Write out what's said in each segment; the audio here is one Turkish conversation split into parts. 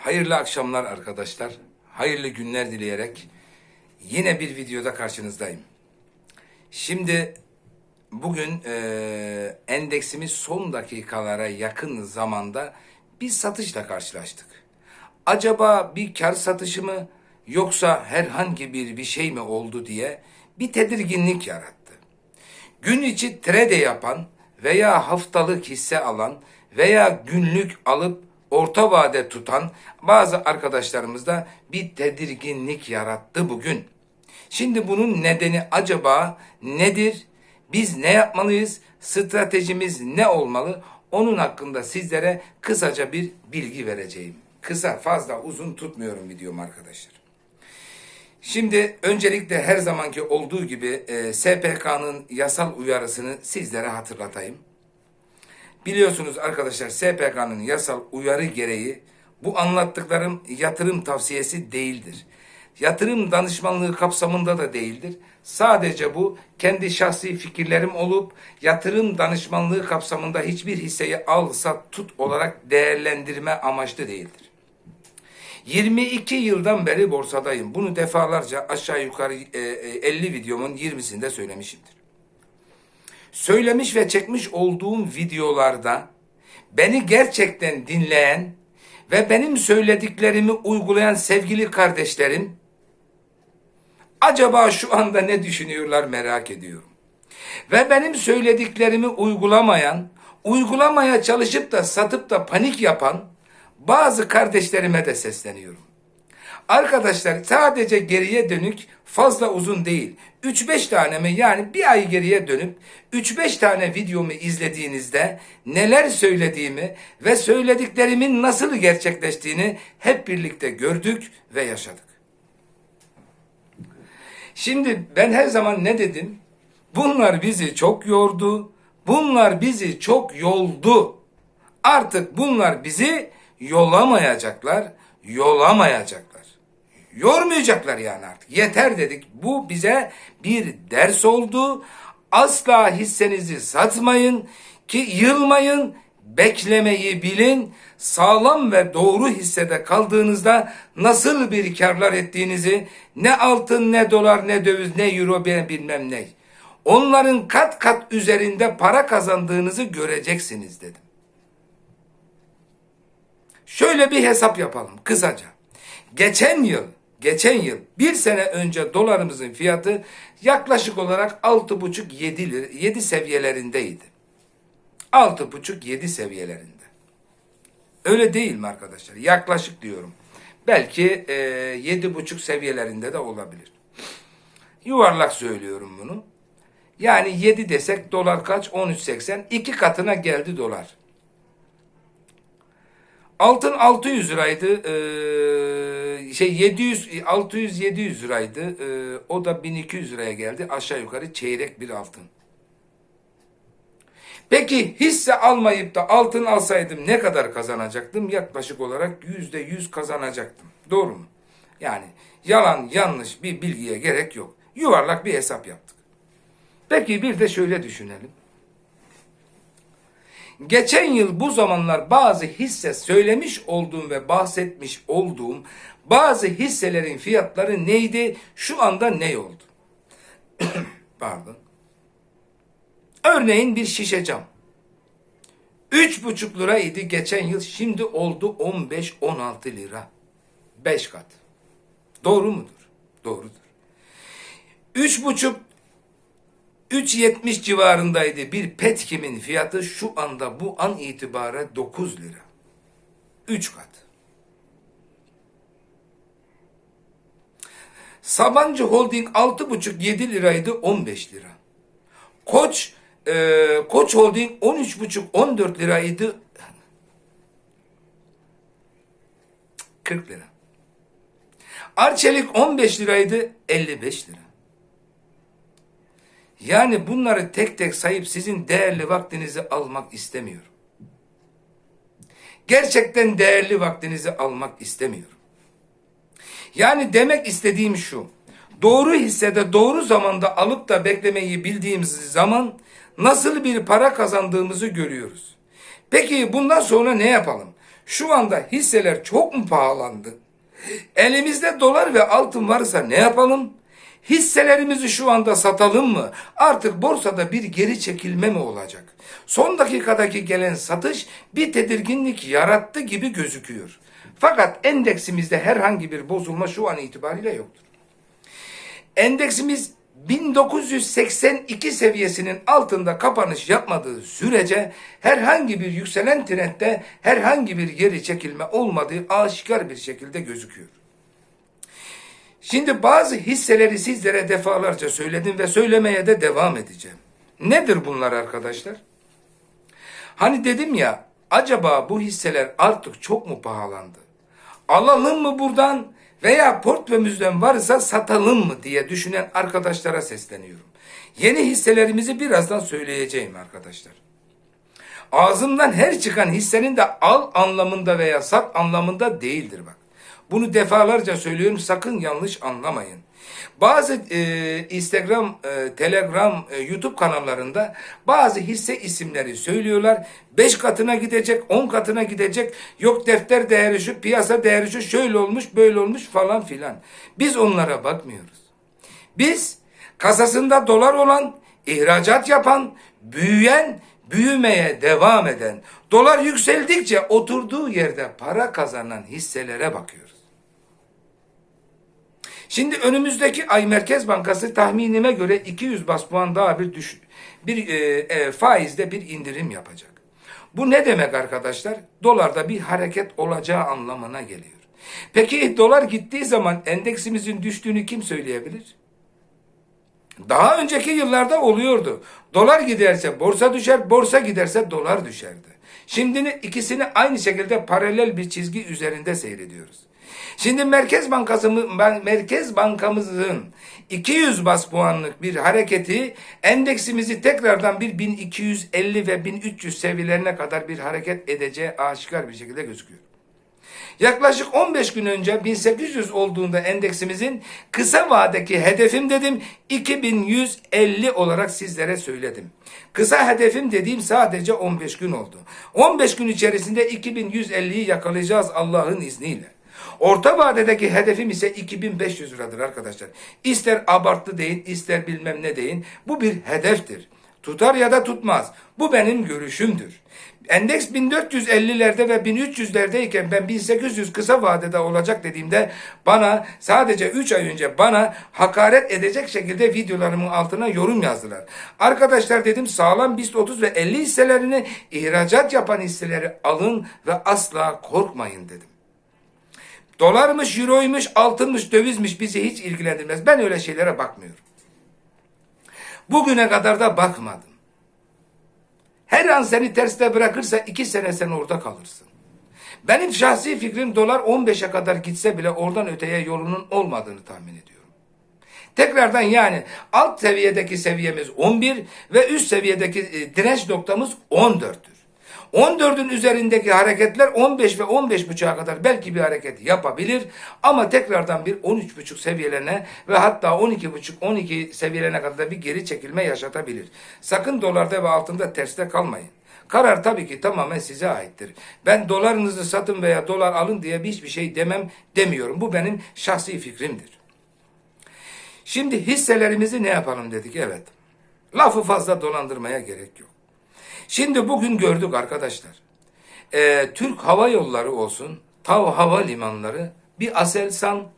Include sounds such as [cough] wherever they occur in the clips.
Hayırlı akşamlar arkadaşlar. Hayırlı günler dileyerek yine bir videoda karşınızdayım. Şimdi bugün eee, endeksimiz son dakikalara yakın zamanda bir satışla karşılaştık. Acaba bir kar satışı mı yoksa herhangi bir bir şey mi oldu diye bir tedirginlik yarattı. Gün içi trade yapan veya haftalık hisse alan veya günlük alıp orta vade tutan bazı arkadaşlarımızda bir tedirginlik yarattı bugün. Şimdi bunun nedeni acaba nedir? Biz ne yapmalıyız? Stratejimiz ne olmalı? Onun hakkında sizlere kısaca bir bilgi vereceğim. Kısa, fazla uzun tutmuyorum videomu arkadaşlar. Şimdi öncelikle her zamanki olduğu gibi e, SPK'nın yasal uyarısını sizlere hatırlatayım. Biliyorsunuz arkadaşlar SPK'nın yasal uyarı gereği bu anlattıklarım yatırım tavsiyesi değildir. Yatırım danışmanlığı kapsamında da değildir. Sadece bu kendi şahsi fikirlerim olup yatırım danışmanlığı kapsamında hiçbir hisseyi al sat tut olarak değerlendirme amaçlı değildir. 22 yıldan beri borsadayım. Bunu defalarca aşağı yukarı e, e, 50 videomun 20'sinde söylemişimdir. Söylemiş ve çekmiş olduğum videolarda beni gerçekten dinleyen ve benim söylediklerimi uygulayan sevgili kardeşlerim acaba şu anda ne düşünüyorlar merak ediyorum. Ve benim söylediklerimi uygulamayan, uygulamaya çalışıp da satıp da panik yapan bazı kardeşlerime de sesleniyorum. Arkadaşlar sadece geriye dönük fazla uzun değil. 3-5 tane mi yani bir ay geriye dönüp 3-5 tane videomu izlediğinizde neler söylediğimi ve söylediklerimin nasıl gerçekleştiğini hep birlikte gördük ve yaşadık. Şimdi ben her zaman ne dedim? Bunlar bizi çok yordu. Bunlar bizi çok yoldu. Artık bunlar bizi yolamayacaklar, yolamayacaklar. Yormayacaklar yani artık. Yeter dedik. Bu bize bir ders oldu. Asla hissenizi satmayın ki yılmayın, beklemeyi bilin. Sağlam ve doğru hissede kaldığınızda nasıl bir karlar ettiğinizi ne altın ne dolar ne döviz ne euro bilmem ne. Onların kat kat üzerinde para kazandığınızı göreceksiniz dedim. Şöyle bir hesap yapalım kısaca. Geçen yıl, geçen yıl bir sene önce dolarımızın fiyatı yaklaşık olarak 6,5-7 lira, 7 seviyelerindeydi. 6,5-7 seviyelerinde. Öyle değil mi arkadaşlar? Yaklaşık diyorum. Belki e, 7,5 seviyelerinde de olabilir. Yuvarlak söylüyorum bunu. Yani 7 desek dolar kaç? 13.80. İki katına geldi dolar. Altın 600 liraydı. Ee, şey 700 600 700 liraydı. Ee, o da 1200 liraya geldi. Aşağı yukarı çeyrek bir altın. Peki hisse almayıp da altın alsaydım ne kadar kazanacaktım? Yaklaşık olarak yüzde yüz kazanacaktım. Doğru mu? Yani yalan yanlış bir bilgiye gerek yok. Yuvarlak bir hesap yaptık. Peki bir de şöyle düşünelim. Geçen yıl bu zamanlar bazı hisse söylemiş olduğum ve bahsetmiş olduğum bazı hisselerin fiyatları neydi? Şu anda ne oldu? [coughs] Pardon. Örneğin bir şişe cam. Üç buçuk liraydı geçen yıl şimdi oldu 15-16 lira. Beş kat. Doğru mudur? Doğrudur. Üç buçuk 3.70 civarındaydı bir Petkim'in fiyatı şu anda bu an itibaren 9 lira. 3 kat. Sabancı Holding 6,5-7 liraydı 15 lira. Koç e, Koç Holding 13,5-14 liraydı 40 lira. Arçelik 15 liraydı 55 lira. Yani bunları tek tek sayıp sizin değerli vaktinizi almak istemiyorum. Gerçekten değerli vaktinizi almak istemiyorum. Yani demek istediğim şu. Doğru hissede doğru zamanda alıp da beklemeyi bildiğimiz zaman nasıl bir para kazandığımızı görüyoruz. Peki bundan sonra ne yapalım? Şu anda hisseler çok mu pahalandı? Elimizde dolar ve altın varsa ne yapalım? Hisselerimizi şu anda satalım mı? Artık borsada bir geri çekilme mi olacak? Son dakikadaki gelen satış bir tedirginlik yarattı gibi gözüküyor. Fakat endeksimizde herhangi bir bozulma şu an itibariyle yoktur. Endeksimiz 1982 seviyesinin altında kapanış yapmadığı sürece herhangi bir yükselen trendde herhangi bir geri çekilme olmadığı aşikar bir şekilde gözüküyor. Şimdi bazı hisseleri sizlere defalarca söyledim ve söylemeye de devam edeceğim. Nedir bunlar arkadaşlar? Hani dedim ya acaba bu hisseler artık çok mu pahalandı? Alalım mı buradan veya portföyümüzden varsa satalım mı diye düşünen arkadaşlara sesleniyorum. Yeni hisselerimizi birazdan söyleyeceğim arkadaşlar. Ağzımdan her çıkan hissenin de al anlamında veya sat anlamında değildir bak. Bunu defalarca söylüyorum sakın yanlış anlamayın. Bazı e, Instagram, e, Telegram, e, YouTube kanallarında bazı hisse isimleri söylüyorlar. 5 katına gidecek, 10 katına gidecek. Yok defter değeri şu, piyasa değeri şu, şöyle olmuş, böyle olmuş falan filan. Biz onlara bakmıyoruz. Biz kasasında dolar olan, ihracat yapan, büyüyen, büyümeye devam eden, dolar yükseldikçe oturduğu yerde para kazanan hisselere bakıyoruz. Şimdi önümüzdeki ay Merkez Bankası tahminime göre 200 bas puan daha bir düş bir e, e, faizde bir indirim yapacak. Bu ne demek arkadaşlar? Dolarda bir hareket olacağı anlamına geliyor. Peki dolar gittiği zaman endeksimizin düştüğünü kim söyleyebilir? Daha önceki yıllarda oluyordu. Dolar giderse borsa düşer, borsa giderse dolar düşerdi. Şimdi ikisini aynı şekilde paralel bir çizgi üzerinde seyrediyoruz. Şimdi Merkez Bankası Merkez Bankamızın 200 bas puanlık bir hareketi endeksimizi tekrardan bir 1250 ve 1300 seviyelerine kadar bir hareket edeceği aşikar bir şekilde gözüküyor. Yaklaşık 15 gün önce 1800 olduğunda endeksimizin kısa vadeki hedefim dedim 2150 olarak sizlere söyledim. Kısa hedefim dediğim sadece 15 gün oldu. 15 gün içerisinde 2150'yi yakalayacağız Allah'ın izniyle. Orta vadedeki hedefim ise 2500 liradır arkadaşlar. İster abartı deyin, ister bilmem ne deyin. Bu bir hedeftir. Tutar ya da tutmaz. Bu benim görüşümdür. Endeks 1450'lerde ve 1300'lerdeyken ben 1800 kısa vadede olacak dediğimde bana sadece 3 ay önce bana hakaret edecek şekilde videolarımın altına yorum yazdılar. Arkadaşlar dedim sağlam BIST 30 ve 50 hisselerini ihracat yapan hisseleri alın ve asla korkmayın dedim. Dolarmış, euroymuş, altınmış, dövizmiş bizi hiç ilgilendirmez. Ben öyle şeylere bakmıyorum. Bugüne kadar da bakmadım. Her an seni terste bırakırsa iki sene sen orada kalırsın. Benim şahsi fikrim dolar 15'e kadar gitse bile oradan öteye yolunun olmadığını tahmin ediyorum. Tekrardan yani alt seviyedeki seviyemiz 11 ve üst seviyedeki e, direnç noktamız 14'tür. 14'ün üzerindeki hareketler 15 ve 15.5'a kadar belki bir hareket yapabilir ama tekrardan bir 13.5 seviyelerine ve hatta 12.5-12 seviyelerine kadar bir geri çekilme yaşatabilir. Sakın dolarda ve altında terste kalmayın. Karar tabii ki tamamen size aittir. Ben dolarınızı satın veya dolar alın diye hiçbir şey demem demiyorum. Bu benim şahsi fikrimdir. Şimdi hisselerimizi ne yapalım dedik evet. Lafı fazla dolandırmaya gerek yok. Şimdi bugün gördük arkadaşlar. Ee, Türk Hava Yolları olsun, TAV Hava Limanları, bir Aselsan,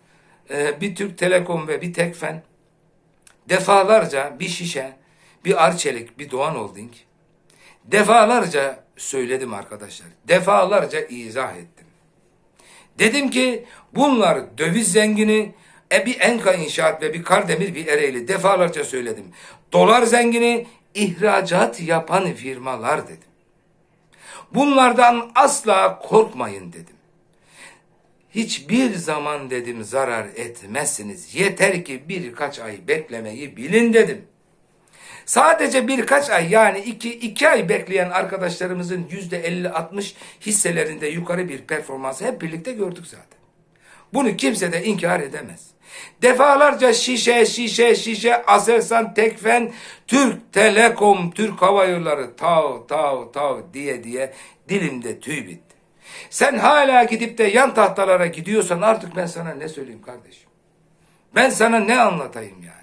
e, bir Türk Telekom ve bir Tekfen, defalarca bir şişe, bir Arçelik, bir Doğan Holding, defalarca söyledim arkadaşlar. Defalarca izah ettim. Dedim ki bunlar döviz zengini, e bir Enka İnşaat ve bir Kardemir bir Ereğli defalarca söyledim. Dolar zengini, ihracat yapan firmalar dedim. Bunlardan asla korkmayın dedim. Hiçbir zaman dedim zarar etmezsiniz. Yeter ki birkaç ay beklemeyi bilin dedim. Sadece birkaç ay yani iki, iki ay bekleyen arkadaşlarımızın yüzde elli altmış hisselerinde yukarı bir performansı hep birlikte gördük zaten. Bunu kimse de inkar edemez. Defalarca şişe şişe şişe Aselsan Tekfen Türk Telekom Türk Hava Yolları tav tav tav diye diye dilimde tüy bitti. Sen hala gidip de yan tahtalara gidiyorsan artık ben sana ne söyleyeyim kardeşim? Ben sana ne anlatayım yani?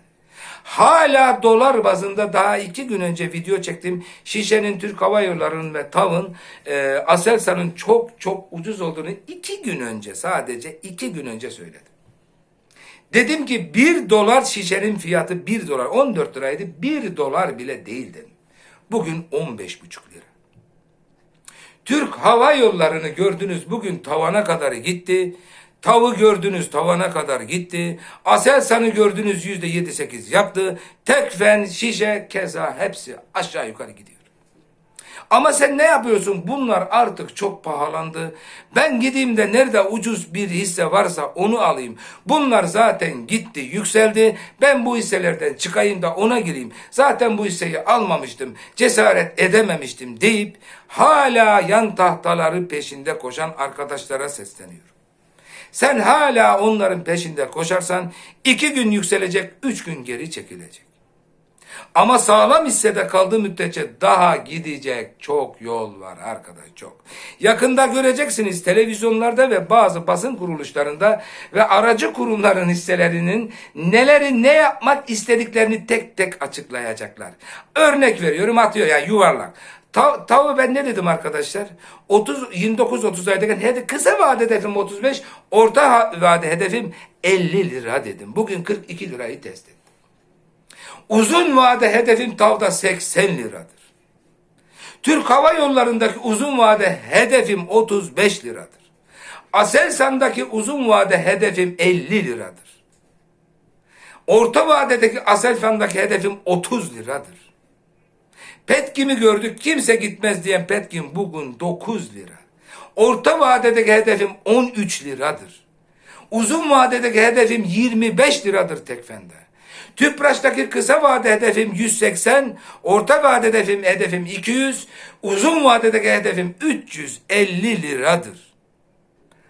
Hala dolar bazında daha iki gün önce video çektim. Şişenin Türk Hava Yolları'nın ve TAV'ın e, Aselsan'ın çok çok ucuz olduğunu iki gün önce sadece iki gün önce söyledim. Dedim ki bir dolar şişenin fiyatı bir dolar 14 liraydı bir dolar bile değil dedim. Bugün 15 buçuk lira. Türk Hava Yolları'nı gördünüz bugün tavana kadar gitti. Tavı gördünüz tavana kadar gitti. Aselsan'ı gördünüz yüzde yedi sekiz yaptı. Tekfen, şişe, keza hepsi aşağı yukarı gidiyor. Ama sen ne yapıyorsun? Bunlar artık çok pahalandı. Ben gideyim de nerede ucuz bir hisse varsa onu alayım. Bunlar zaten gitti, yükseldi. Ben bu hisselerden çıkayım da ona gireyim. Zaten bu hisseyi almamıştım, cesaret edememiştim deyip hala yan tahtaları peşinde koşan arkadaşlara sesleniyorum. Sen hala onların peşinde koşarsan iki gün yükselecek, üç gün geri çekilecek. Ama sağlam hissede kaldığı müddetçe daha gidecek çok yol var arkadaş çok. Yakında göreceksiniz televizyonlarda ve bazı basın kuruluşlarında ve aracı kurumların hisselerinin neleri ne yapmak istediklerini tek tek açıklayacaklar. Örnek veriyorum atıyor ya yuvarlak. Ta, tavu ben ne dedim arkadaşlar? 30 29 30 aydayken hedi kısa vade hedefim 35, orta vade hedefim 50 lira dedim. Bugün 42 lirayı test ettim. Uzun vade hedefim tavda 80 liradır. Türk Hava Yolları'ndaki uzun vade hedefim 35 liradır. Aselsan'daki uzun vade hedefim 50 liradır. Orta vadedeki Aselsan'daki hedefim 30 liradır. Petkim'i gördük kimse gitmez diyen Petkim bugün 9 lira. Orta vadedeki hedefim 13 liradır. Uzun vadedeki hedefim 25 liradır Tekfen'de. Tüpraş'taki kısa vade hedefim 180, orta vade hedefim hedefim 200, uzun vadedeki hedefim 350 liradır.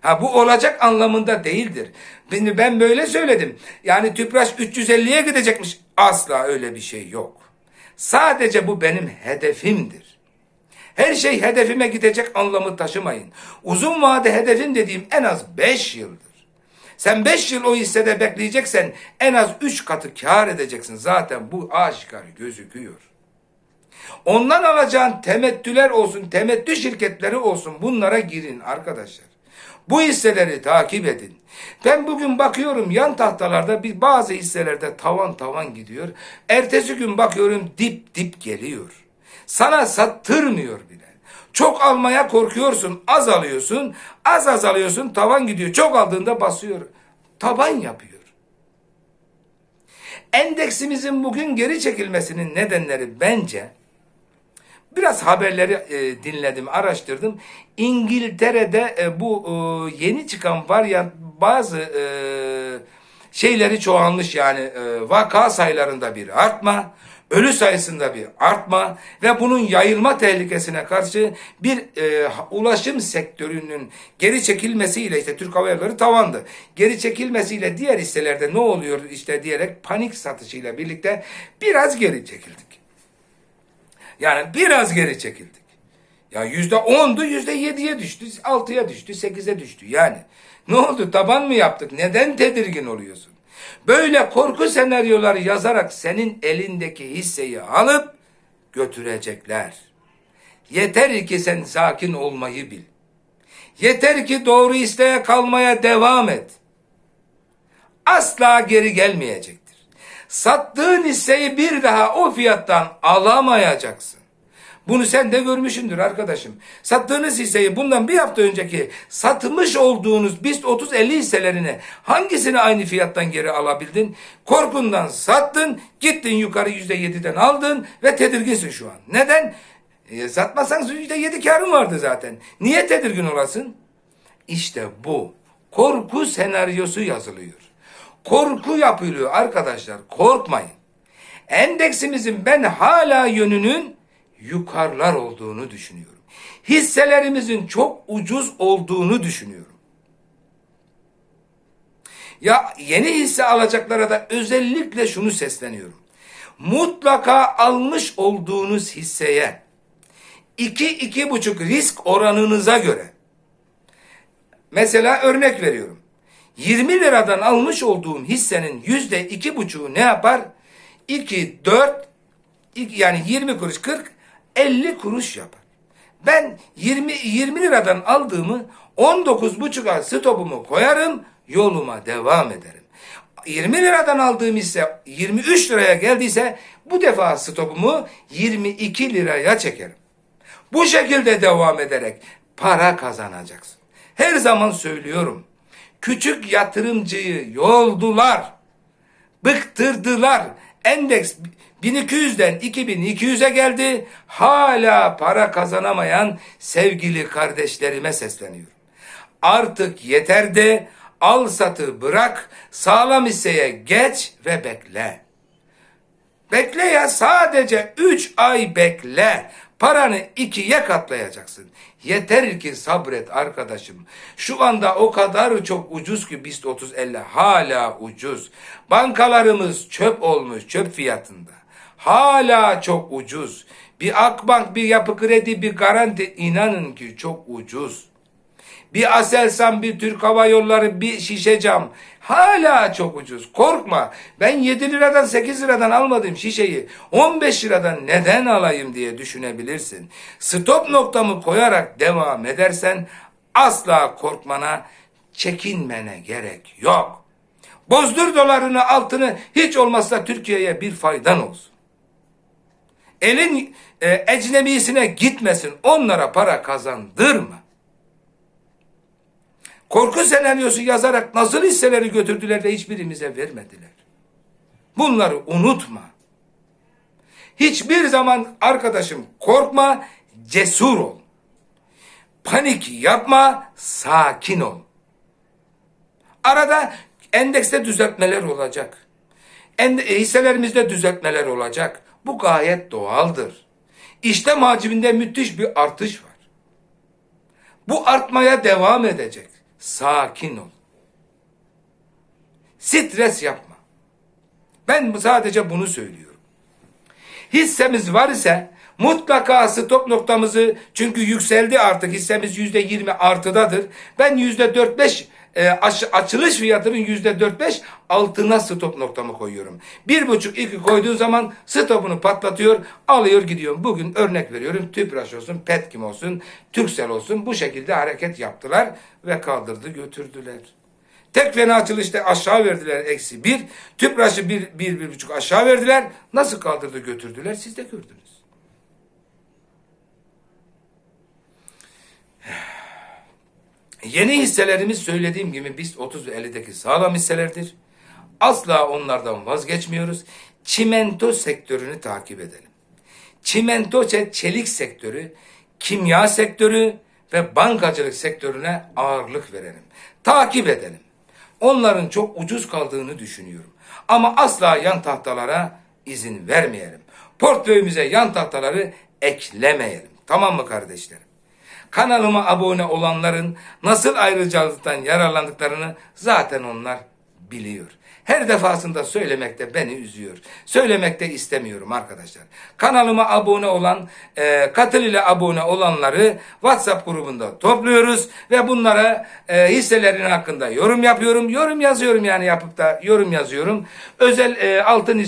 Ha bu olacak anlamında değildir. Şimdi ben böyle söyledim. Yani Tüpraş 350'ye gidecekmiş. Asla öyle bir şey yok. Sadece bu benim hedefimdir. Her şey hedefime gidecek anlamı taşımayın. Uzun vade hedefim dediğim en az 5 yıldır. Sen 5 yıl o hissede bekleyeceksen en az 3 katı kar edeceksin. Zaten bu aşikar gözüküyor. Ondan alacağın temettüler olsun, temettü şirketleri olsun bunlara girin arkadaşlar. Bu hisseleri takip edin. Ben bugün bakıyorum yan tahtalarda bir bazı hisselerde tavan tavan gidiyor. Ertesi gün bakıyorum dip dip geliyor. Sana sattırmıyor bile. Çok almaya korkuyorsun, az alıyorsun, az az alıyorsun, tavan gidiyor. Çok aldığında basıyor, taban yapıyor. Endeksimizin bugün geri çekilmesinin nedenleri bence biraz haberleri e, dinledim, araştırdım. İngiltere'de e, bu e, yeni çıkan varyant bazı e, şeyleri çoğalmış yani e, vaka sayılarında bir artma, ölü sayısında bir artma ve bunun yayılma tehlikesine karşı bir e, ulaşım sektörünün geri çekilmesiyle işte Türk Hava Yolları tavandı. Geri çekilmesiyle diğer hisselerde ne oluyor işte diyerek panik satışıyla birlikte biraz geri çekildik. Yani biraz geri çekildik. Ya yüzde ondu yüzde yediye düştü, altıya düştü, sekize düştü. Yani ne oldu taban mı yaptık? Neden tedirgin oluyorsun? Böyle korku senaryoları yazarak senin elindeki hisseyi alıp götürecekler. Yeter ki sen sakin olmayı bil. Yeter ki doğru isteğe kalmaya devam et. Asla geri gelmeyecektir. Sattığın hisseyi bir daha o fiyattan alamayacaksın. Bunu sen de görmüşsündür arkadaşım. Sattığınız hisseyi bundan bir hafta önceki satmış olduğunuz BIST 30-50 hisselerini hangisini aynı fiyattan geri alabildin? Korkundan sattın, gittin yukarı %7'den aldın ve tedirginsin şu an. Neden? E, satmasan %7 karın vardı zaten. Niye tedirgin olasın? İşte bu. Korku senaryosu yazılıyor. Korku yapılıyor arkadaşlar. Korkmayın. Endeksimizin ben hala yönünün yukarılar olduğunu düşünüyorum. Hisselerimizin çok ucuz olduğunu düşünüyorum. Ya yeni hisse alacaklara da özellikle şunu sesleniyorum. Mutlaka almış olduğunuz hisseye iki iki buçuk risk oranınıza göre Mesela örnek veriyorum. 20 liradan almış olduğum hissenin yüzde iki buçuğu ne yapar? 2, 4, yani 20 kuruş 40, 50 kuruş yapar. Ben 20, 20 liradan aldığımı 19 buçuğa stopumu koyarım, yoluma devam ederim. 20 liradan aldığım ise 23 liraya geldiyse bu defa stopumu 22 liraya çekerim. Bu şekilde devam ederek para kazanacaksın. Her zaman söylüyorum. Küçük yatırımcıyı yoldular. Bıktırdılar. Endeks 1200'den 2200'e geldi. Hala para kazanamayan sevgili kardeşlerime sesleniyorum. Artık yeter de al satı bırak, sağlam hisseye geç ve bekle. Bekle ya sadece 3 ay bekle. Paranı ikiye katlayacaksın. Yeter ki sabret arkadaşım. Şu anda o kadar çok ucuz ki BIST 3050 hala ucuz. Bankalarımız çöp olmuş çöp fiyatında. Hala çok ucuz. Bir Akbank, bir Yapı Kredi, bir Garanti inanın ki çok ucuz. Bir Aselsan, bir Türk Hava Yolları, bir şişe cam. Hala çok ucuz. Korkma. Ben 7 liradan 8 liradan almadığım şişeyi 15 liradan neden alayım diye düşünebilirsin. Stop noktamı koyarak devam edersen asla korkmana, çekinmene gerek yok. Bozdur dolarını, altını hiç olmazsa Türkiye'ye bir faydan olsun. Elin e, ecnebisine gitmesin. Onlara para kazandırma. Korku senaryosu yazarak nasıl hisseleri götürdüler de hiçbirimize vermediler. Bunları unutma. Hiçbir zaman arkadaşım korkma, cesur ol. Panik yapma, sakin ol. Arada endekste düzeltmeler olacak. Ende, hisselerimizde düzeltmeler olacak. Bu gayet doğaldır. İşlem hacminde müthiş bir artış var. Bu artmaya devam edecek. Sakin ol. Stres yapma. Ben sadece bunu söylüyorum. Hissemiz var ise mutlaka stop noktamızı çünkü yükseldi artık hissemiz yüzde yirmi artıdadır. Ben yüzde dört beş e, aç, açılış fiyatının yüzde dört beş altına stop noktamı koyuyorum. Bir buçuk iki koyduğun zaman stopunu patlatıyor alıyor gidiyorum. Bugün örnek veriyorum Tüpraş olsun Petkim olsun Türksel olsun bu şekilde hareket yaptılar ve kaldırdı götürdüler. Tek fena açılışta aşağı verdiler eksi bir. Tüpraş'ı bir, bir, bir buçuk aşağı verdiler. Nasıl kaldırdı götürdüler siz de gördünüz. Yeni hisselerimiz söylediğim gibi biz 30 ve 50'deki sağlam hisselerdir. Asla onlardan vazgeçmiyoruz. Çimento sektörünü takip edelim. Çimento çelik sektörü, kimya sektörü ve bankacılık sektörüne ağırlık verelim. Takip edelim. Onların çok ucuz kaldığını düşünüyorum. Ama asla yan tahtalara izin vermeyelim. Portföyümüze yan tahtaları eklemeyelim. Tamam mı kardeşlerim? Kanalıma abone olanların nasıl ayrıcalıktan yararlandıklarını zaten onlar biliyor. Her defasında söylemekte beni üzüyor. Söylemekte istemiyorum arkadaşlar. Kanalıma abone olan, e, katıl ile abone olanları WhatsApp grubunda topluyoruz ve bunlara e, hisselerin hakkında yorum yapıyorum. Yorum yazıyorum yani yapıp da yorum yazıyorum. Özel e, altın e,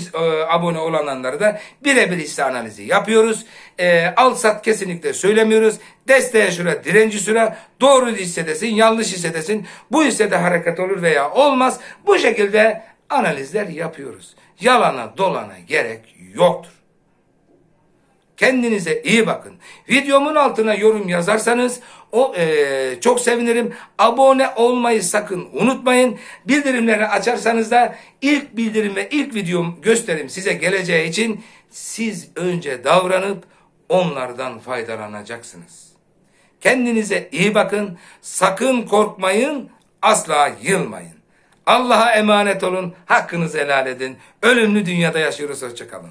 abone olanları da birebir hisse analizi yapıyoruz. E, al sat kesinlikle söylemiyoruz. Desteğe şura, direnci süre, doğru hissedesin, yanlış hissedesin. Bu hissede hareket olur veya olmaz. Bu şekilde analizler yapıyoruz. Yalana dolana gerek yoktur. Kendinize iyi bakın. Videomun altına yorum yazarsanız o e, çok sevinirim. Abone olmayı sakın unutmayın. Bildirimleri açarsanız da ilk bildirim ve ilk videom gösterim size geleceği için siz önce davranıp onlardan faydalanacaksınız. Kendinize iyi bakın. Sakın korkmayın. Asla yılmayın. Allah'a emanet olun. Hakkınızı helal edin. Ölümlü dünyada yaşıyoruz. Hoşçakalın.